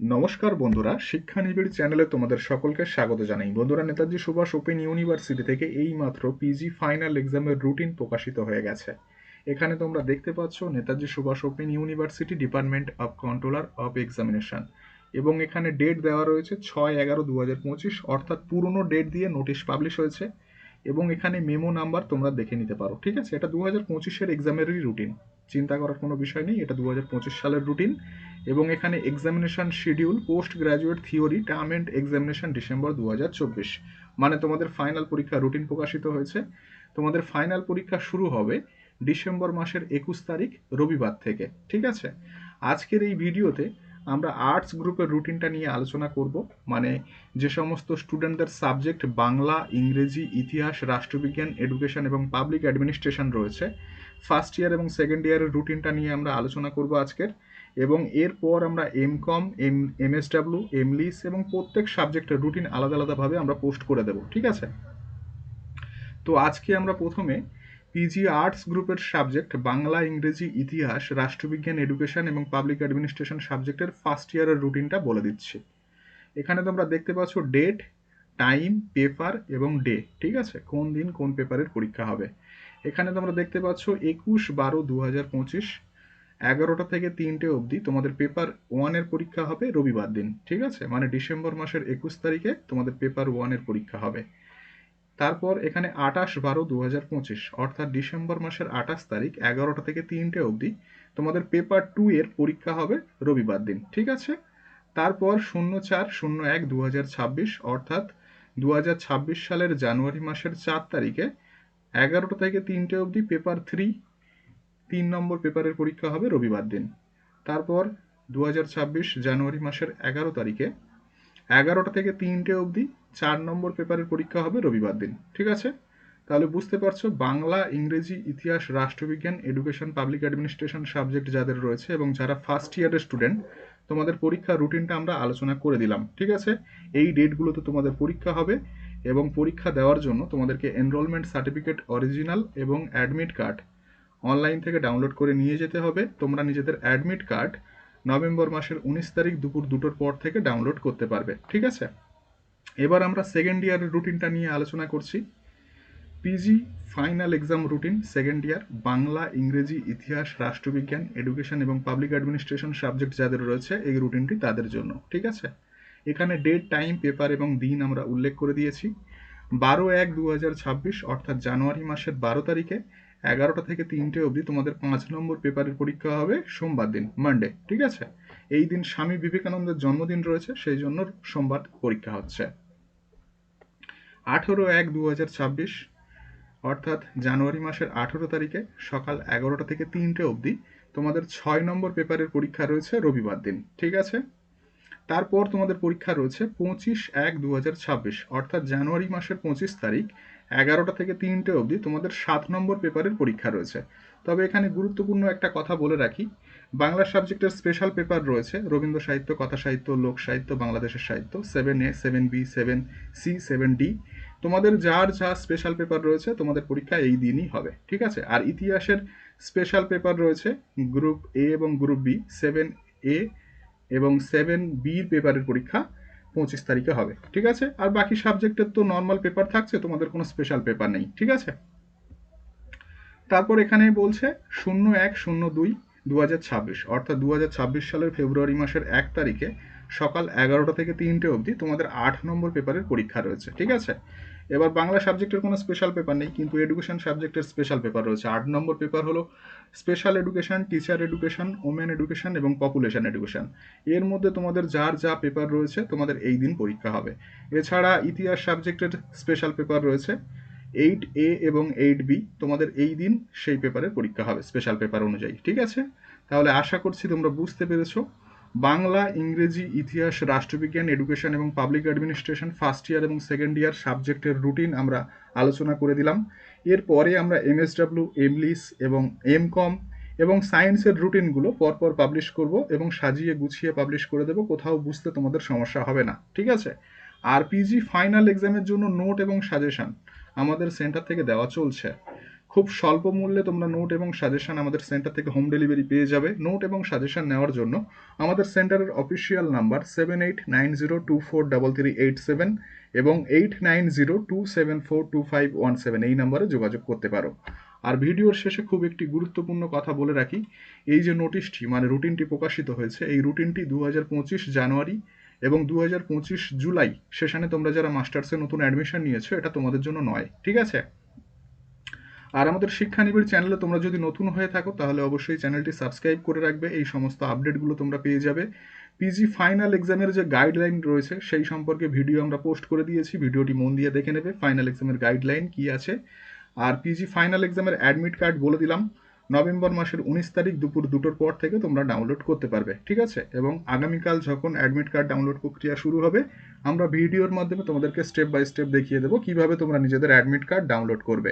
নমস্কার বন্ধুরা, শিক্ষা নিবিড় চ্যানেলে তোমাদের সকলকে স্বাগত জানাই। বন্ধুরা, নেতাজি সুভাষ ওপেন ইউনিভার্সিটি থেকে এই মাত্র পিজি ফাইনাল এক্সামের রুটিন প্রকাশিত হয়ে গেছে। এখানে তোমরা দেখতে পাচ্ছ Netaji Subhas open university department of controller of examination এবং এখানে ডেট দেওয়া রয়েছে ছয় এগারো দু হাজার পঁচিশ, অর্থাৎ পুরনো ডেট দিয়ে নোটিশ পাবলিশ হয়েছে। এবং এখানে মেমো নাম্বার তোমরা দেখে নিতে পারো, ঠিক আছে? এটা দু হাজার পঁচিশের এক্সামেরই রুটিন চিন্তা করার কোনো বিষয় নেই, এটা দু হাজার পঁচিশ সালের রুটিন এবং এখানে examination schedule post graduate theory term end examination December দু হাজার চব্বিশ। মানে তোমাদের ফাইনাল পরীক্ষা রুটিন প্রকাশিত হয়েছে। তোমাদের ফাইনাল পরীক্ষা শুরু হবে ডিসেম্বর মাসের একুশ তারিখ রবিবার থেকে, ঠিক আছে? আজকের এই ভিডিওতে আমরা আর্টস গ্রুপের রুটিনটা নিয়ে আলোচনা করব। মানে যে সমস্ত স্টুডেন্টদের সাবজেক্ট বাংলা, ইংরেজি, ইতিহাস, রাষ্ট্রবিজ্ঞান এডুকেশন এবং পাবলিক অ্যাডমিনিস্ট্রেশন রয়েছে। ফার্স্ট ইয়ার এবং সেকেন্ড ইয়ারের রুটিনটা নিয়ে আমরা আলোচনা করব আজকের। এবং এরপর আমরা M Com M MSW MLIS এবং প্রত্যেক সাবজেক্টের রুটিন আলাদা আলাদাভাবে আমরা পোস্ট করে দেব। ঠিক আছে? তো আজকে আমরা প্রথমে পিজি আর্টস গ্রুপের সাবজেক্ট বাংলা, ইংরেজি, ইতিহাস, রাষ্ট্রবিজ্ঞান এডুকেশন এবং পাবলিক অ্যাডমিনিস্ট্রেশন সাবজেক্টের ফার্স্ট ইয়ারের রুটিনটা বলে দিচ্ছি। এখানে তোমরা দেখতে পাচ্ছ ডেট টাইম পেপার এবং ডে ঠিক আছে? কোন দিন কোন পেপারের পরীক্ষা হবে। এখানে তোমরা দেখতে পাচ্ছ একুশ বারো দু হাজার পঁচিশ, এগারোটা থেকে তিনটে অবধি তোমাদের পেপার ওয়ানের পরীক্ষা হবে রবিবার দিন, ঠিক আছে? মানে ডিসেম্বর মাসের একুশ তারিখে তোমাদের পেপার ওয়ানের পরীক্ষা হবে। তারপর এখানে আঠাশ বারো দু অর্থাৎ ডিসেম্বর মাসের আঠাশ তারিখ এগারোটা থেকে তিনটে অবধি তোমাদের পেপার টু এর পরীক্ষা হবে রবিবার দিন, ঠিক আছে? তারপর শূন্য চার শূন্য এক দু অর্থাৎ দু হাজার ছাব্বিশ সালের জানুয়ারি মাসের চার তারিখে এগারোটা থেকে তিনটে অবধি পেপার থ্রি, তিন নম্বর পেপারের পরীক্ষা হবে রবিবার দিন। তারপর দু হাজার ছাব্বিশ জানুয়ারি মাসের এগারো তারিখে এগারোটা থেকে তিনটে অবধি চার নম্বর পেপারের পরীক্ষা হবে রবিবার দিন, ঠিক আছে? তাহলে বুঝতে পারছ, বাংলা, ইংরেজি, ইতিহাস, রাষ্ট্রবিজ্ঞান এডুকেশন পাবলিক অ্যাডমিনিস্ট্রেশন সাবজেক্ট যাদের রয়েছে এবং যারা ফার্স্ট ইয়ারের স্টুডেন্ট তোমাদের পরীক্ষা রুটিনটা আমরা আলোচনা করে দিলাম, ঠিক আছে? এই ডেটগুলোতে তোমাদের পরীক্ষা হবে এবং পরীক্ষা দেওয়ার জন্য তোমাদেরকে এনরোলমেন্ট সার্টিফিকেট অরিজিনাল এবং অ্যাডমিট কার্ড অনলাইন থেকে ডাউনলোড করে নিয়ে যেতে হবে। তোমরা নিজেদের অ্যাডমিট কার্ড নভেম্বর মাসের উনিশ তারিখ দুপুর দুটোর পর থেকে ডাউনলোড করতে পারবে, ঠিক আছে? এবার আমরা সেকেন্ড ইয়ারের রুটিনটা নিয়ে আলোচনা করছি। PG final exam routine second year Bangla, ইংরেজি, ইতিহাস, রাষ্ট্রবিজ্ঞান এডুকেশন এবং পাবলিক অ্যাডমিনিস্ট্রেশন সাবজেক্ট যাদের রয়েছে, এই রুটিনটি তাদের জন্য, ঠিক আছে? এখানে ডেট টাইম পেপার এবং দিন আমরা উল্লেখ করে দিয়েছি। বারো এক দু হাজার ছাব্বিশ, অর্থাৎ জানুয়ারি মাসের বারো তারিখে এগারোটা থেকে তিনটে অবধি তোমাদের পাঁচ নম্বর পেপারের পরীক্ষা হবে সোমবার দিন মানডে ঠিক আছে? এই দিন স্বামী বিবেকানন্দের জন্মদিন রয়েছে, সেই জন্য সোমবার পরীক্ষা হচ্ছে। আঠেরো এক দু অর্থাৎ জানুয়ারি মাসের আঠেরো তারিখে সকাল এগারোটা থেকে তিনটে অবধি তোমাদের ছয় নম্বর পেপারের পরীক্ষা রয়েছে রবিবার দিন, ঠিক আছে? তারপর তোমাদের পরীক্ষা রয়েছে পঁচিশ এক দু অর্থাৎ জানুয়ারি মাসের পঁচিশ তারিখ এগারোটা থেকে তিনটে অবধি তোমাদের সাত নম্বর পেপারের পরীক্ষা রয়েছে। তবে এখানে গুরুত্বপূর্ণ একটা কথা বলে রাখি বাংলা সাবজেক্টের স্পেশাল পেপার রয়েছে। রবীন্দ্র সাহিত্য, কথা সাহিত্য, লোক সাহিত্য, বাংলাদেশের সাহিত্য। Seven A seven B seven C seven D তোমাদের যার যা স্পেশাল পেপার রয়েছে, তোমাদের পরীক্ষা এই দিনই হবে, ঠিক আছে? আর ইতিহাসের স্পেশাল পেপার রয়েছে গ্রুপ এ এবং গ্রুপ বি সেভেন এ এবং সেভেন বির পেপারের পরীক্ষা পঁচিশ তারিখে হবে, ঠিক আছে? আর বাকি সাবজেক্টের তো নর্মাল পেপার থাকছে, তোমাদের কোনো স্পেশাল পেপার নেই, ঠিক আছে? তারপর এখানে বলছে শূন্য এক, শূন্য দুই দু হাজার ছাব্বিশ, অর্থাৎ দু হাজার ছাব্বিশ সালের ফেব্রুয়ারি মাসের এক তারিখে সকাল এগারোটা থেকে তিনটে অবধি তোমাদের আট নম্বর পেপারের পরীক্ষা রয়েছে, ঠিক আছে? এবার বাংলা সাবজেক্টের কোনো স্পেশাল পেপার নেই, কিন্তু এডুকেশন সাবজেক্টের স্পেশাল পেপার রয়েছে। আট নম্বর পেপার হলো special education teacher education women education এবং পপুলেশন এডুকেশন এর মধ্যে তোমাদের যার যা পেপার রয়েছে তোমাদের এই দিন পরীক্ষা হবে। এছাড়া ইতিহাস সাবজেক্টের স্পেশাল পেপার রয়েছে। এইট এ এবং এইট বি তোমাদের এই দিন সেই পেপারের পরীক্ষা হবে স্পেশাল পেপার অনুযায়ী, ঠিক আছে? তাহলে আশা করছি তোমরা বুঝতে পেরেছ। বাংলা, ইংরেজি, ইতিহাস, রাষ্ট্রবিজ্ঞান এডুকেশন এবং পাবলিক অ্যাডমিনিস্ট্রেশন ফার্স্ট ইয়ার এবং সেকেন্ড ইয়ার সাবজেক্টের রুটিন আমরা আলোচনা করে দিলাম। এরপরে আমরা এমএসডাব্লিউ এমলিস এবং এম কম এবং সায়েন্সের রুটিনগুলো পরপর পাবলিশ করব এবং সাজিয়ে গুছিয়ে পাবলিশ করে দেবো, কোথাও বুঝতে তোমাদের সমস্যা হবে না, ঠিক আছে? আর পিজি ফাইনাল এক্সামের জন্য নোট এবং সাজেশন আমাদের সেন্টার থেকে দেওয়া চলছে। খুব স্বল্প মূল্যে তোমরা নোট এবং সাজেশন আমাদের সেন্টার থেকে হোম ডেলিভারি পেয়ে যাবে। নোট এবং সাজেশন নেওয়ার জন্য আমাদের সেন্টারের official number seven eight nine zero two four double three eight seven এবং eight nine zero two seven four two five one seven এই নাম্বারে যোগাযোগ করতে পারো। আর ভিডিওর শেষে খুব একটি গুরুত্বপূর্ণ কথা বলে রাখি, এই যে নোটিশটি মানে রুটিনটি প্রকাশিত হয়েছে, এই রুটিনটি দু হাজার পঁচিশ জানুয়ারি এবং দুহাজার পঁচিশ জুলাই সেশনে তোমরা যারা মাস্টার্সে নতুন অ্যাডমিশন নিয়েছো, এটা তোমাদের জন্য নয়, ঠিক আছে? আর আমাদের শিক্ষানিবিড় চ্যানেলে তোমরা যদি নতুন হয়ে থাকো, তাহলে অবশ্যই চ্যানেলটি সাবস্ক্রাইব করে রাখবে, এই সমস্ত আপডেটগুলো তোমরা পেয়ে যাবে। পিজি ফাইনাল এক্সামের যে গাইডলাইন রয়েছে, সেই সম্পর্কে ভিডিও আমরা পোস্ট করে দিয়েছি, ভিডিওটি মন দিয়ে দেখে নেবে, ফাইনাল এক্সামের গাইডলাইন কি আছে। আর পিজি ফাইনাল এক্সামের অ্যাডমিট কার্ড বলে দিলাম নভেম্বর মাসের উনিশ তারিখ দুপুর দুটোর পর থেকে তোমরা ডাউনলোড করতে পারবে, ঠিক আছে? এবং আগামীকাল যখন অ্যাডমিট কার্ড ডাউনলোড প্রক্রিয়া শুরু হবে, আমরা ভিডিওর মাধ্যমে তোমাদেরকে স্টেপ বাই স্টেপ দেখিয়ে দেবো কীভাবে তোমরা নিজেদের অ্যাডমিট কার্ড ডাউনলোড করবে।